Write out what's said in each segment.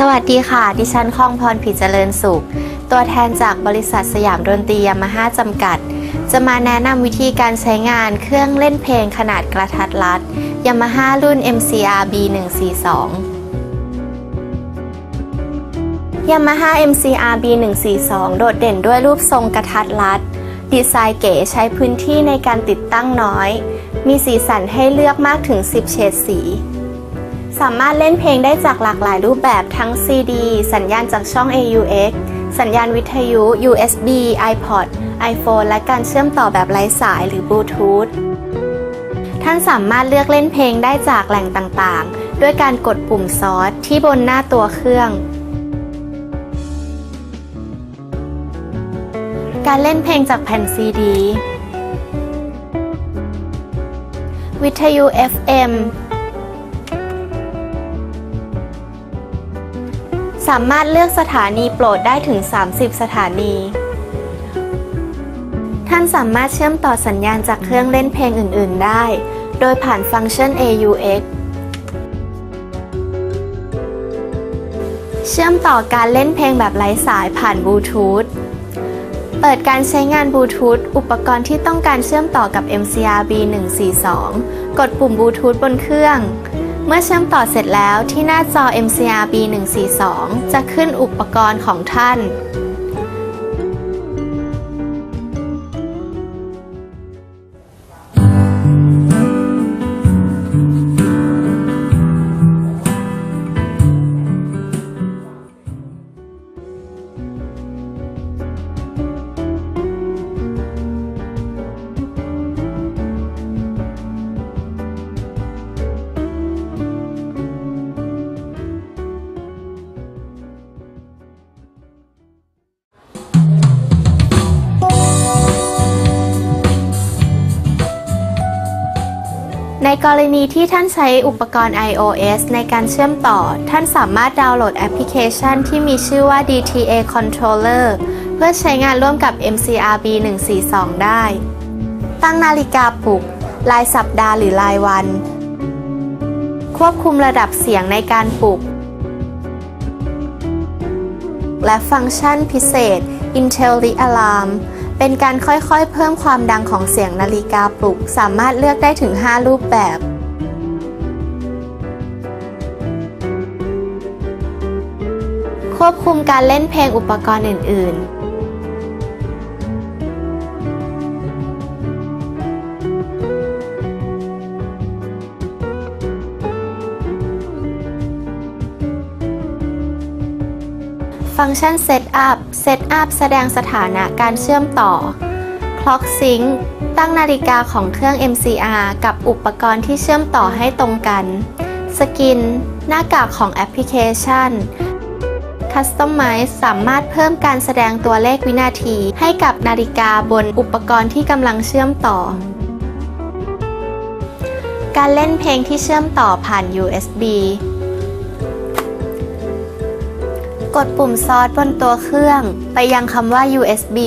สวัสดีค่ะ ดิฉันคองพรผิดเจริญสุข ตัวแทนจากบริษัทสยามดนตรียามาฮ่าจำกัด จะมาแนะนำวิธีการใช้งานเครื่องเล่นเพลงขนาดกระทัดรัดยามาฮ่ารุ่น MCR B142 ยามาฮ่า MCR B142 โดดเด่นด้วยรูปทรงกระทัดรัด ดีไซน์เก๋ใช้พื้นที่ในการติดตั้งน้อย มีสีสันให้เลือกมากถึง 10 เฉดสี สามารถเล่นเพลงได้จากหลากหลายรูปแบบทั้ง CD สัญญาณจากช่อง AUX สัญญาณวิทยุ USB iPod iPhone และการเชื่อมต่อแบบไร้สายหรือบลูทูธท่านสามารถเลือกเล่นเพลงได้จากแหล่งต่างๆ ด้วยการกดปุ่มซอสที่บนหน้าตัวเครื่อง การเล่นเพลงจากแผ่นซีดี วิทยุ FM สามารถเลือกสถานีโปรดได้ถึง 30 สถานี ท่านสามารถเชื่อมต่อสัญญาณจากเครื่องเล่นเพลงอื่น ๆ ได้ โดยผ่านฟังก์ชัน AUX เชื่อมต่อการเล่นเพลงแบบไร้สายผ่านบลูทูธ เปิดการใช้งานบลูทูธอุปกรณ์ที่ต้องการเชื่อมต่อกับ MCR B142 กดปุ่มบลูทูธบนเครื่อง เมื่อเชื่อมต่อเสร็จแล้วที่หน้าจอ MCR B142 จะขึ้นอุปกรณ์ของท่าน ในกรณีที่ท่านใช้อุปกรณ์ iOS ในการเชื่อมต่อ ท่านสามารถดาวน์โหลดแอปพลิเคชันที่มีชื่อว่า DTA Controller เพื่อใช้งานร่วมกับ MCR B142 ได้ ตั้งนาฬิกาปลุก รายสัปดาห์หรือรายวัน ควบคุมระดับเสียงในการปลุก และฟังก์ชันพิเศษ Intelli Alarm เป็นการค่อยๆ เพิ่มความดังของเสียงนาฬิกาปลุก สามารถเลือกได้ถึง 5 รูปแบบ ควบคุมการเล่นเพลงอุปกรณ์อื่น ๆ ฟังก์ชัน Setup Setup แสดงสถานะการเชื่อมต่อ Clock Sync ตั้งนาฬิกาของเครื่อง MCR กับอุปกรณ์ที่เชื่อมต่อให้ตรงกัน Skin หน้ากากของแอปพลิเคชัน Customize สามารถเพิ่มการแสดงตัวเลขวินาที ให้กับนาฬิกาบนอุปกรณ์ที่กำลังเชื่อมต่อ การเล่นเพลงที่เชื่อมต่อผ่าน USB ดปุ่มซอสบนตัวเครื่อง ไปยังคำว่า USB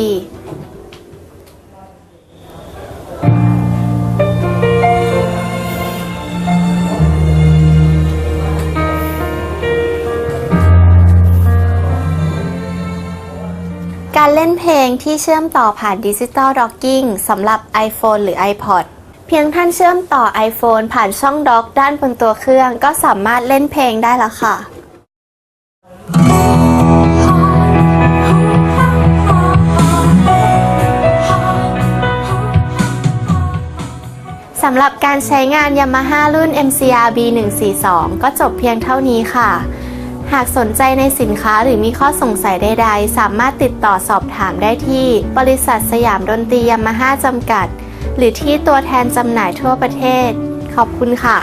การเล่นเพลงที่เชื่อมต่อผ่านดิจิตอลด็อกกิ้งสำหรับ iPhone หรือ iPod เพียงท่านเชื่อมต่อ iPhone ผ่านช่องด็อกด้านบนตัวเครื่อง ก็สามารถเล่นเพลงได้แล้วค่ะ สำหรับการใช้งาน Yamaha รุ่น MCR B142 ก็จบเพียงเท่านี้ค่ะ หากสนใจในสินค้าหรือมีข้อสงสัยใดๆ สามารถติดต่อสอบถามได้ที่ บริษัทสยามดนตรียามาฮ่าจำกัด หรือที่ตัวแทนจำหน่ายทั่วประเทศ ขอบคุณค่ะ